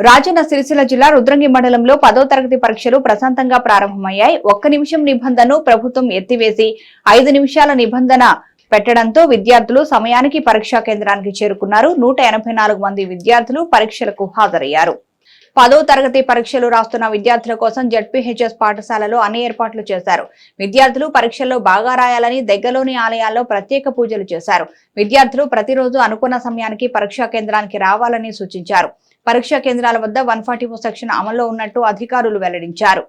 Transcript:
రాజన్న సిరిసిల్ల జిల్లా రుద్రంగి మండలంలో పదో తరగతి పరీక్షలు ప్రశాంతంగా ప్రారంభమయ్యాయి. ఒక్క నిమిషం నిబంధనను ప్రభుత్వం ఎత్తివేసి ఐదు నిమిషాల నిబంధన పెట్టడంతో విద్యార్థులు సమయానికి పరీక్షా కేంద్రానికి చేరుకున్నారు. నూట ఎనభై నాలుగు మంది విద్యార్థులు పరీక్షలకు హాజరయ్యారు. పదో తరగతి పరీక్షలు రాస్తున్న విద్యార్థుల కోసం జడ్పీహెచ్ఎస్ పాఠశాలలో అన్ని ఏర్పాట్లు చేశారు. విద్యార్థులు పరీక్షల్లో బాగా రాయాలని దగ్గరలోని ఆలయాల్లో ప్రత్యేక పూజలు చేశారు. విద్యార్థులు ప్రతిరోజు అనుకున్న సమయానికి పరీక్షా కేంద్రానికి రావాలని సూచించారు. పరీక్షా కేంద్రాల వద్ద వన్ సెక్షన్ అమల్లో ఉన్నట్టు అధికారులు వెల్లడించారు.